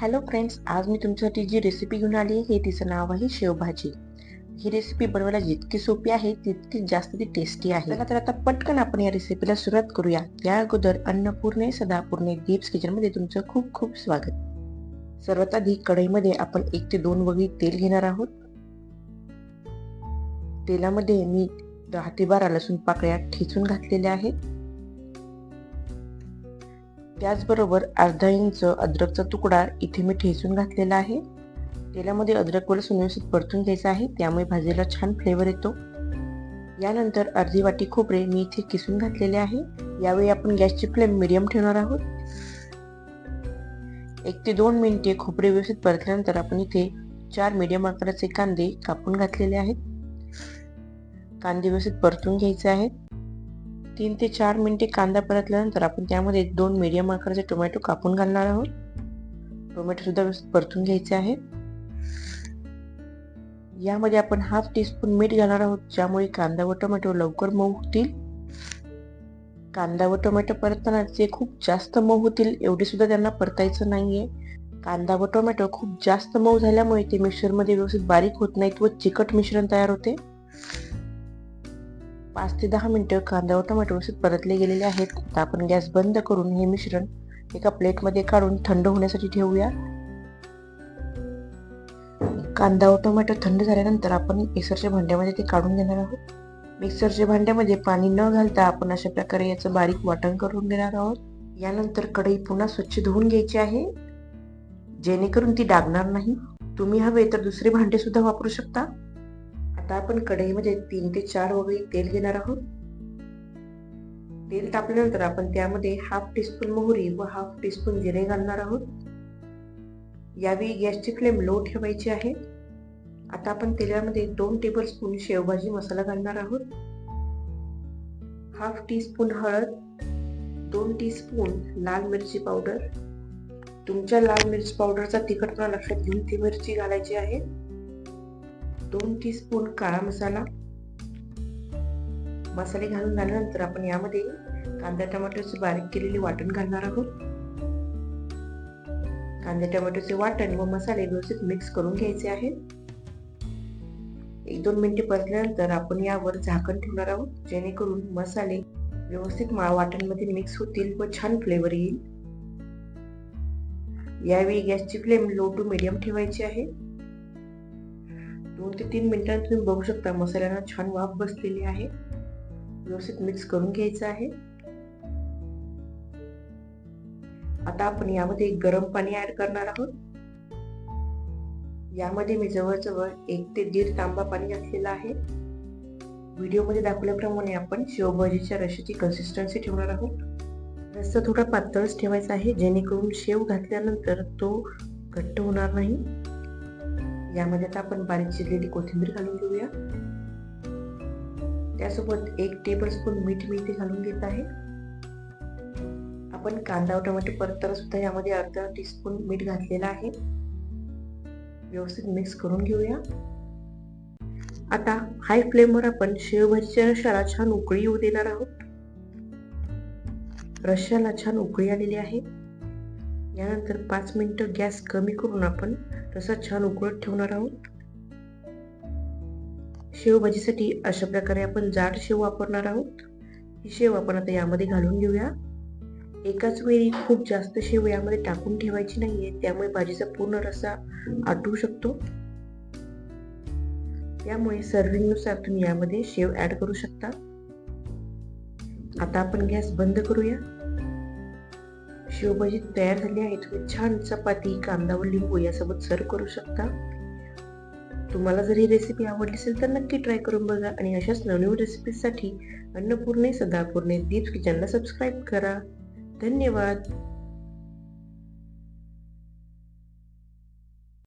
Hello friends आज मी तुमच्यासाठी जी recipe घेऊन आली आहे तिचं नाव आहे शेवभाजी. ही रेसिपी बनवायला जितकी सोपी आहे तितकी जास्त ती टेस्टी आहे. तर आता पटकन आपण या रेसिपीला सुरुवात करूया. या अगोदर अन्नपूर्णे सदापूर्णे दीप्स किचनमध्ये तुमचं खूप खूप स्वागत. सर्वात आधी कढईमध्ये आपण एक ते दोन वगळी तेल घेणार आहोत. तेलामध्ये मी दहा ते बारा लसूण पाकळ्या ठेचून घातलेल्या आहेत. त्याचबरोबर अर्धा इंच अद्रकचा तुकडा इथे मी ठेचून घातलेला आहे. तेलामध्ये अद्रक वर लसूण व्यवस्थित परतून घ्यायचं आहे त्यामुळे भाजीला छान फ्लेवर येतो. यानंतर अर्धी वाटी खोबरे मी इथे किसून घातलेले आहे. यावेळी आपण गॅसची फ्लेम मिडियम ठेवणार आहोत. एक ते दोन मिनिटे खोबरे व्यवस्थित परतल्यानंतर आपण इथे चार मीडियम आकाराचे कांदे कापून घातलेले आहेत. कांदे व्यवस्थित परतून घ्यायचे आहेत. तीन ते चार मिनिटे कांदा परतल्यानंतर आपण त्यामध्ये दोन मीडियम आकाराचे टोमॅटो कापून घालणार आहोत. टोमॅटोसुद्धा व्यवस्थित परतून घ्यायचे आहे यामध्ये आपण हाफ टीस्पून मीठ घालणार आहोत ज्यामुळे कांदा व टोमॅटो लवकर मऊ होतील. कांदा व टोमॅटो परतताना जे खूप जास्त मऊ होतील एवढे सुद्धा त्यांना परतायचं नाहीये. कांदा व टोमॅटो खूप जास्त मऊ झाल्यामुळे ते मिक्सरमध्ये व्यवस्थित बारीक होत नाहीत व चिकट मिश्रण तयार होते. पाच ते दहा मिनटं कांदा व टोमॅटो व्यवस्थित परतले गेलेले आहेत. आता आपण गॅस बंद करून हे मिश्रण एका प्लेटमध्ये काढून थंड होण्यासाठी ठेवूया. कांदा व टोमॅटो थंड झाल्यानंतर आपण मिक्सरच्या भांड्यामध्ये ते काढून घेणार आहोत. मिक्सरच्या भांड्यामध्ये पाणी न घालता आपण अशा प्रकारे याचं बारीक वाटण करून घेणार आहोत. यानंतर कढई पुन्हा स्वच्छ धुवून घ्यायची आहे. जेणेकरून ती डागणार नाही. तुम्ही हवे तर दुसरे भांडे सुद्धा वापरू शकता. आता आपण कढईमध्ये तीन ते चार वगळी तेल घेणार आहोत. तेल तापल्यानंतर आपण त्यामध्ये हाफ टीस्पून मोहरी व हाफ टीस्पून जिरे घालणार आहोत. यावेळी गॅसची फ्लेम लो ठेवायची आहे. आता आपण तेलामध्ये दोन टेबल स्पून शेवभाजी मसाला घालणार आहोत. हाफ टी स्पून हळद दोन टी स्पून लाल मिरची पावडर तुमच्या लाल मिरची पावडरचा तिखटपणा लक्षात घेऊन ती मिरची घालायची आहे. दोन टीस्पून काळा मसाला. मसाले घालून झाल्यानंतर आपण यामध्ये कांदा टमाटोचे बारीक केलेले वाटण घालणार आहोत. कांदा टोमॅटोचे वाटण व मसाले व्यवस्थित मिक्स करून घ्यायचे आहे एक दोन मिनिटे परतल्यानंतर आपण यावर झाकण ठेवणार आहोत जेणेकरून मसाले व्यवस्थित वाटणमध्ये मिक्स होतील व छान फ्लेवर येईल. यावेळी गॅसची फ्लेम लो टू मिडियम ठेवायची आहे. दोन ते तीन मिनिटांत तुम्ही बघू शकता मसाल्यांना छान वाफ बसलेली आहे. व्यवस्थित मिक्स करून घ्यायचं आहे. आता आपण यामध्ये गरम पाणी ऍड करणार आहोत. यामध्ये मी जवळजवळ एक ते दीड तांबा पाणी घातलेलं आहे. व्हिडिओमध्ये दाखवल्याप्रमाणे आपण शेवभाजीच्या रशाची कन्सिस्टन्सी ठेवणार आहोत. रस्सा थोडा पातळच ठेवायचा आहे जेणेकरून शेव घातल्यानंतर तो घट्ट होणार नाही. यामध्ये आता आपण बारीक चिरलेली कोथिंबीर घालून घेऊया. त्यासोबत एक टेबल स्पून मीठ मी इथे घालून घेत आहे. आपण कांदा व टोमॅटो परतताना सुद्धा यामध्ये अर्धा टीस्पून मीठ घातलेलं आहे. व्यवस्थित मिक्स करून घेऊया. आता हाय फ्लेमवर आपण शेवभाजीच्या रशाला छान उकळी येऊ देणार आहोत. रशाला छान उकळी आलेली आहे. यानंतर पाच मिनिटं गॅस कमी करून आपण रसा छान उकळत ठेवणार आहोत. शेवभाजीसाठी अशा प्रकारे आपण जाड शेव वापरणार आहोत. ही शेव आपण आता यामध्ये घालून घेऊया. एकाच वेळी खूप जास्त शेव यामध्ये टाकून ठेवायची नाहीये त्यामुळे भाजीचा पूर्ण रसा आटवू शकतो. त्यामुळे सर्विंगनुसार तुम्ही यामध्ये शेव ऍड करू शकता. आता आपण गॅस बंद करूया. शेवभाजी तयार झाली आहे तुम्ही छान चपाती कांदा व लिंबू यासोबत सर्व करू शकता. तुम्हाला जर ही रेसिपी आवडली असेल तर नक्की ट्राय करून बघा आणि अशाच नवनवीन रेसिपीसाठी अन्नपूर्णे सदापूर्णे दीप किचनला सबस्क्राईब करा. धन्यवाद.